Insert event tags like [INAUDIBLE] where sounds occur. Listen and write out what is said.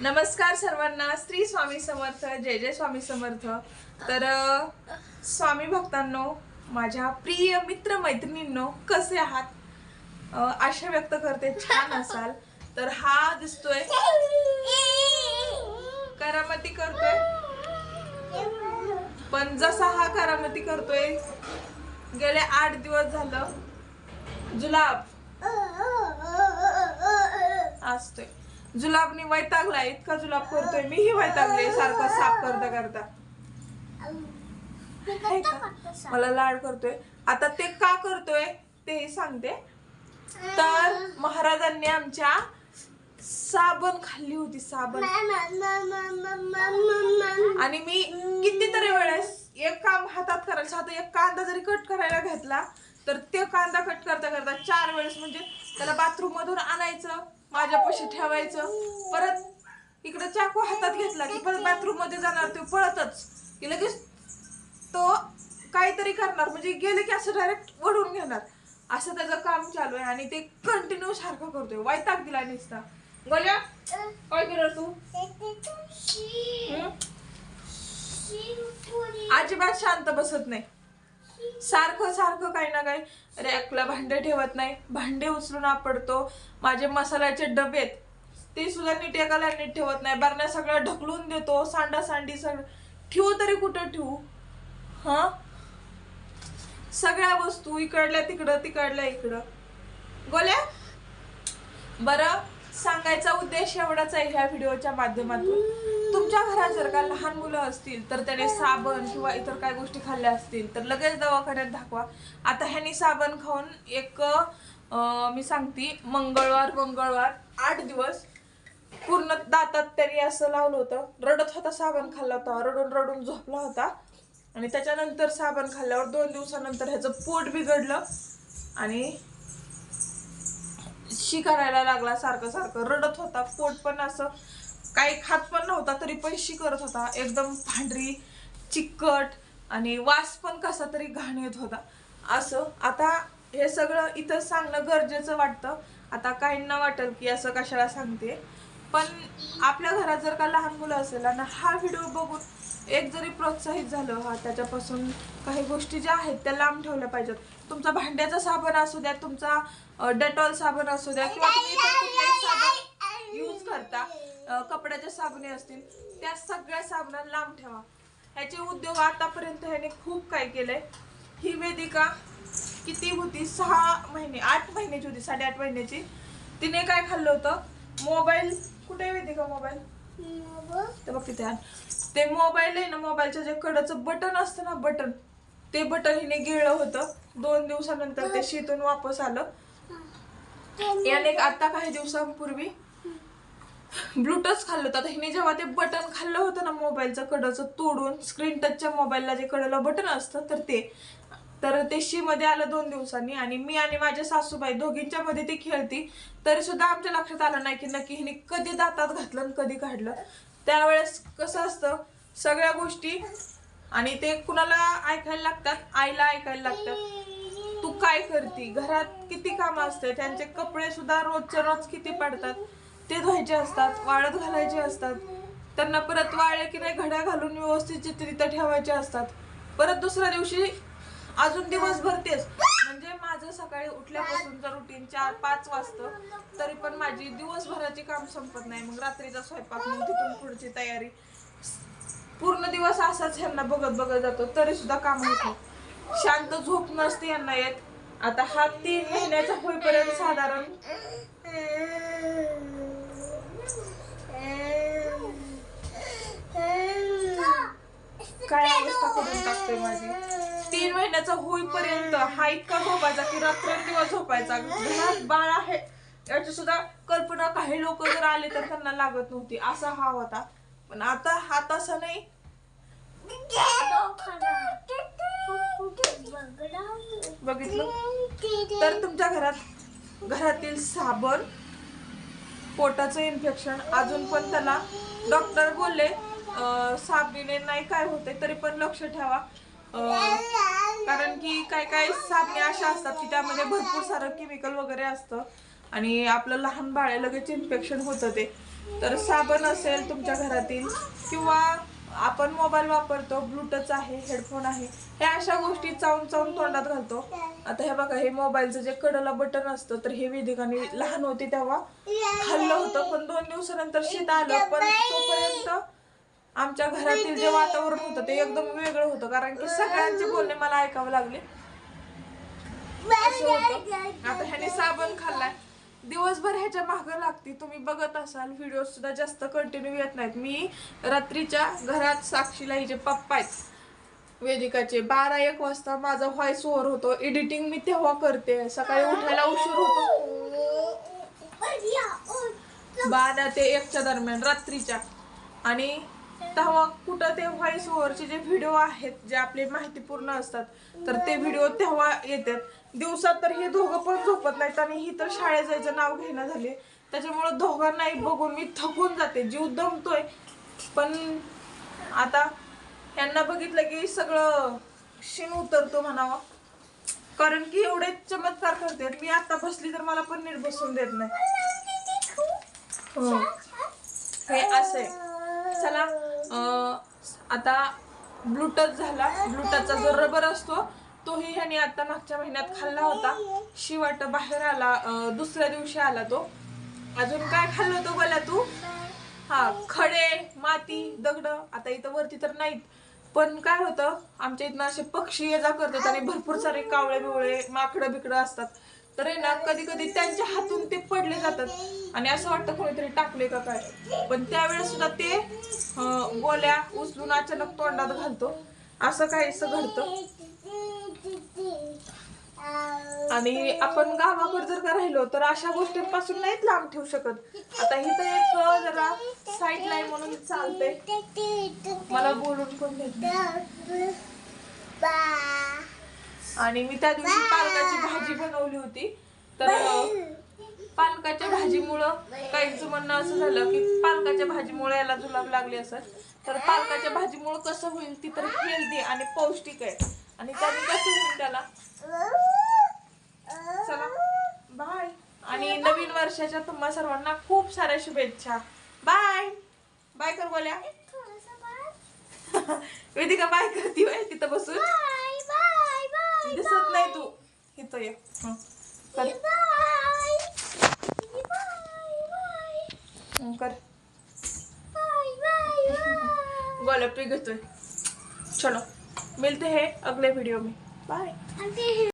नमस्कार सर्वांना स्त्री स्वामी समर्थ जय जय स्वामी समर्थ तर स्वामी भक्तांनो माझ्या प्रिय मित्र मैत्रिणींनो कसे आहात आशा व्यक्त करते छान असाल तर हा दिसतोय करामती करतोय पण जसा हा करामती करतोय गेले आठ दिवस झालं जुलाब असतोय जुलाबनी वैतागला इतका जुलाब करतोय मीही वैतागले सारखं साफ करता करता. मला लाड करतोय. आता ते का करतोय तेही सांगते. तर महाराजांनी आमच्या साबण खाल्ली होती साबण. आणि मी कितीतरी वेळेस एक काम हातात करायचं आता एक कांदा जरी कट करायला घेतला तर ते कांदा कट करता करता चार वेळेस म्हणजे त्याला बाथरूम मधून आणायचं. माझ्यापाशी ठेवायचं. परत इकडे चाकू हातात घेतला की परत बाथरूममध्ये जाणार ते पळतच. की लगेच तो काहीतरी करणार. म्हणजे गेले की असं डायरेक्ट वडून घेणार. असं त्याचं काम चालू आहे आणि ते कंटिन्यू सारखं करतोय. वैताग दिला नुसता. गोल्या काय केलं तू? अजिबात शांत बसत नाही. सारखं सारखं काही ना काही रॅकला भांडे ठेवत नाही. भांडे उचलून आपडतो माझे मसाल्याचे डबे आहेत, ते सुद्धा नीट एकाला नीट ठेवत नाही. बरण्या सगळ्या ढकलून देतो. सांडा सांडी सगळं. ठेवू तरी कुठं ठेवू? हा? सगळ्या वस्तू इकडल्या तिकडं तिकडल्या इकडं. गोल्या? बरं? सांगायचा उद्देश एवढाच आहे ह्या व्हिडिओच्या माध्यमातून. तुमच्या घरात जर का लहान मुलं असतील तर त्याने साबण किंवा इतर काय गोष्टी खाल्ल्या असतील तर लगेच दवाखान्यात दाखवा. आता ह्यानी साबण खाऊन एक अं, मी सांगते मंगळवार मंगळवार आठ दिवस पूर्ण दातात त्यांनी असं लावलं होतं. रडत होता साबण खाल्ला होता रडून रडून झोपला होता. आणि त्याच्यानंतर साबण खाल्ल्यावर दोन दिवसानंतर ह्याचं पोट बिघडलं. आणि शी करायला लागला सारखं सारखं. रडत होता पोट पण असं काही खात पण नव्हता तरी पण शी करत होता. एकदम पांढरी चिकट आणि वास पण कसा तरी घाण येत होता. असं. आता हे सगळं इथं सांगणं गरजेचं वाटतं. आता काहींना वाटेल की असं कशाला सांगते पण आपल्या घरात जर का लहान मुलं असेल आणि हा व्हिडिओ बघून एक जरी प्रोत्साहित झालं हा त्याच्यापासून काही गोष्टी ज्या आहेत त्या लांब ठेवल्या पाहिजेत. तुमचा भांड्याचा साबण असू द्या तुमचा डेटॉल साबण असू द्या किंवा तुम्ही साबण यूज करता कपड्याच्या साबणे असतील त्या सगळ्या साबणा लांब ठेवा. ह्याचे उद्योग आतापर्यंत ह्याने खूप काय केलंय. ही वेदिका किती होती? सहा महिने आठ महिन्याची होती साडेआठ महिन्याची. तिने काय खाल्लं होतं? मोबाईल कुठे आहे वेदिका मोबाईल. ते बघ तिथे. ते मोबाईल आहे ना मोबाईलच्या जे कडचं बटन असतं ना बटन ते बटन हिने गिळलं होतं. दोन दिवसानंतर ते शीतून वापस आलं. याने आता काही दिवसांपूर्वी ब्लूटूथ खाल्लं होतं. आता हिने जेव्हा ते बटन खाल्लं होतं ना मोबाईलचं कडचं तोडून स्क्रीन टचच्या मोबाईलला जे कडला बटन असतं तर ते तर ते शी मध्ये आलं दोन दिवसांनी आणि मी आणि माझ्या सासूबाई दोघींच्या मध्ये ती खेळती. तरी सुद्धा आमच्या लक्षात आलं नाही की नक्की हिने कधी दातात घातलं आणि कधी काढलं. त्यावेळेस कसं असतं सगळ्या गोष्टी आणि ते कुणाला ऐकायला लागतात आईला ऐकायला लागतात. तू काय करती? घरात किती कामं असते त्यांचे कपडे सुद्धा रोजच्या रोज किती पडतात? ते धुवायचे असतात वाळत घालायचे असतात. त्यांना परत वाळले की नाही घड्या घालून व्यवस्थित चित्रित ठेवायचे असतात. परत दुसऱ्या दिवशी अजून दिवसभर तेच. म्हणजे माझं सकाळी उठल्यापासूनचं रुटीन चार पाच वाजतं. तरी पण माझी दिवसभराची काम संपत नाही. मग रात्रीचा स्वयंपाक मग तिथून पुढची तयारी. पूर्ण दिवस असाच ह्यांना बघत बघत जातो. तरी सुद्धा काम होत नाही. शांत झोप नसते यांना येत. आता हा तीन महिन्याचा होईपर्यंत साधारण काय अवस्था करून टाकते माझी? तीन महिन्याचा होईपर्यंत हा इतका झोपायचा की रात्रंदिवस झोपायचा. घरात बाळ आहे. याची सुद्धा कल्पना काही लोक जर आले तर त्यांना लागत नव्हती. असा हा होता. पण आता हा तसा नाही. बघितलं? तर तुमच्या घरात घरातील साबण पोटाचं इन्फेक्शन अजून पण त्याला डॉक्टर बोलले साबणीने नाही काय होते तरी पण लक्ष ठेवा. कारण की काय काय साबणे अशा असतात की त्यामध्ये भरपूर सारं केमिकल वगैरे असतं. आणि आपलं लहान बाळे लगेच इन्फेक्शन होतं ते. तर साबण असेल तुमच्या घरातील किंवा आपण मोबाईल वापरतो ब्लूटूथ आहे हेडफोन आहे ह्या अशा गोष्टी चावून चावून तोंडात घालतो. आता हे बघा हे मोबाईलचं जे कडला बटन असतं तर हे वेदिकाने लहान होती तेव्हा खाल्लं होतं पण दोन दिवसानंतर शीत आलं पण तोपर्यंत आमच्या घरातील जे वातावरण होतं ते एकदम वेगळं होतं. कारण की सगळ्यांचे बोलणे मला ऐकावं लागले. असं होतं. आता ह्याने साबण खाल्लाय. दिवसभर ह्याच्या मागं लागते. तुम्ही बघत असाल व्हिडिओ सुद्धा जास्त कंटिन्यू येत नाहीत. मी रात्रीच्या घरात साक्षीला हिचे पप्पा आहेत वेदिकाचे बारा एक वाजता माझा व्हॉइस ओव्हर होतो. एडिटिंग मी तेव्हा करते. सकाळी उठायला उशीर होतो. बारा ते एकच्या दरम्यान रात्रीच्या. आणि तेव्हा कुठं ते व्हॉइस ओव्हरचे जे व्हिडिओ आहेत जे आपले माहितीपूर्ण असतात तर ते व्हिडिओ तेव्हा येतात. दिवसात तर हे दोघं पण झोपत नाहीत आणि ही तर शाळेत जायचं नाव घेणं झाले. त्याच्यामुळं दोघांनाही बघून मी थकून जाते. जीव दमतोय. पण आता यांना बघितलं की सगळं शिन उतरतो म्हणावं. कारण की एवढे चमत्कार करतात. मी आता बसली तर मला पण नीट बसून देत नाही. हो. हे असं आहे. चला. आता ब्लूटच झाला. ब्लूटचा जो रबर असतो तोही ह्याने आता मागच्या महिन्यात खाल्ला होता. शिवाट बाहेर आला दुसऱ्या दिवशी आला तो. अजून काय खाल्लं होतं बोला तू? हा खडे माती दगड. आता इथं वरती तर नाहीत. पण काय होतं आमच्या इथनं असे पक्षी ये जा करतात आणि भरपूर सारे कावळे बिवळे माकडं बिकडं असतात. तर आहे ना कधी कधी त्यांच्या हातून ते पडले जातात. आणि असं वाटतं कोणीतरी टाकले का काय. पण त्यावेळेस सुद्धा ते गोल्या उचलून अचानक तोंडात घालतो. असं काहीसं घडतं. आणि आपण गावाकडे जर का राहिलो तर अशा गोष्टींपासून नाहीत लांब ठेवू शकत. आता इथं एक अं, जरा साईड लाईन म्हणून चालते मला बोलून पण नाही. आणि मी त्या दिवशी पालकाची भाजी बनवली होती. तर पालकाच्या भाजीमुळं काहींचं म्हणणं असं झालं की पालकाच्या भाजीमुळे याला जुलाब लागली असत तर पालकाच्या भाजीमुळं कसं होईल ती तर हेल्दी आणि पौष्टिक आहे. आणि त्याने कसं होईल त्याला? चला. बाय. आणि नवीन वर्षाच्या तुम्हा सर्वांना खूप साऱ्या शुभेच्छा. बाय. बाय कर बोल्या. [LAUGHS] वेदिका बाय करती बाय तिथं बसून. दिसत नाही तू. इथं ये हं. कर कर गोलपी घेतोय चलो मिलते हैं अगले वीडियो में बाय